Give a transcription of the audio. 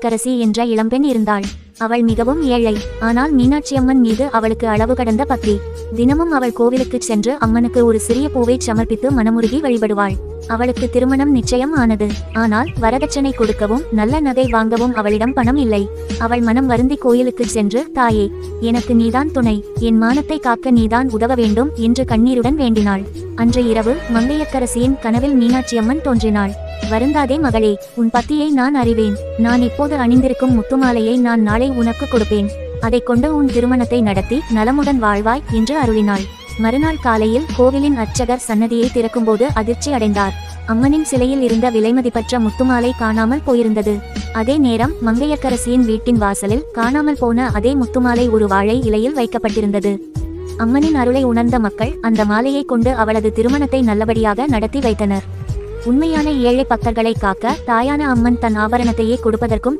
கரசி என்ற இளம்பெண் இருந்தாள். அவள் மிகவும் ஏழை. ஆனால் மீனாட்சியம்மன் மீது அவளுக்கு அளவு கடந்த பக்தி. தினமும் அவள் கோவிலுக்குச் சென்று அம்மனுக்கு ஒரு சிறிய பூவைச் சமர்ப்பித்து மனமுருகி வழிபடுவாள். அவளுக்கு திருமணம் நிச்சயம் ஆனது. ஆனால் வரதட்சணை கொடுக்கவும் நல்ல நகை வாங்கவும் அவளிடம் பணம் இல்லை. அவள் மனம் வருந்தி கோயிலுக்குச் சென்று தாயே எனக்கு நீதான் துணை. என் மானத்தை காக்க நீதான் உதவ வேண்டும் என்று கண்ணீருடன் வேண்டினாள். அன்று இரவு மங்கையக்கரசியின் கனவில் மீனாட்சியம்மன் தோன்றினாள். வருந்தாதே மகளே உன் பத்தியை நான் அறிவேன். நான் இப்போது அணிந்திருக்கும் முத்துமாலையை நான் நாளை உனக்கு கொடுப்பேன். அதைக் கொண்டு உன் திருமணத்தை நடத்தி நலமுடன் வாழ்வாய் என்று அருளினாள். மறுநாள் காலையில் கோவிலின் அர்ச்சகர் சன்னதியை திறக்கும்போது அதிர்ச்சி அடைந்தார். அம்மனின் சிலையில் இருந்த விலைமதிப்பற்ற முத்துமாலை காணாமல் போயிருந்தது. அதே நேரம் மங்கையக்கரசியின் வீட்டின் வாசலில் காணாமல் போன அதே முத்துமாலை ஒரு வாழை இலையில் வைக்கப்பட்டிருந்தது. அம்மனின் அருளை உணர்ந்த மக்கள் அந்த மாலையை கொண்டு அவளது திருமணத்தை நல்லபடியாக நடத்தி வைத்தனர். உண்மையான ஏழை பக்தர்களை காக்க தாயான அம்மன் தன் ஆபரணத்தையே கொடுப்பதற்கும்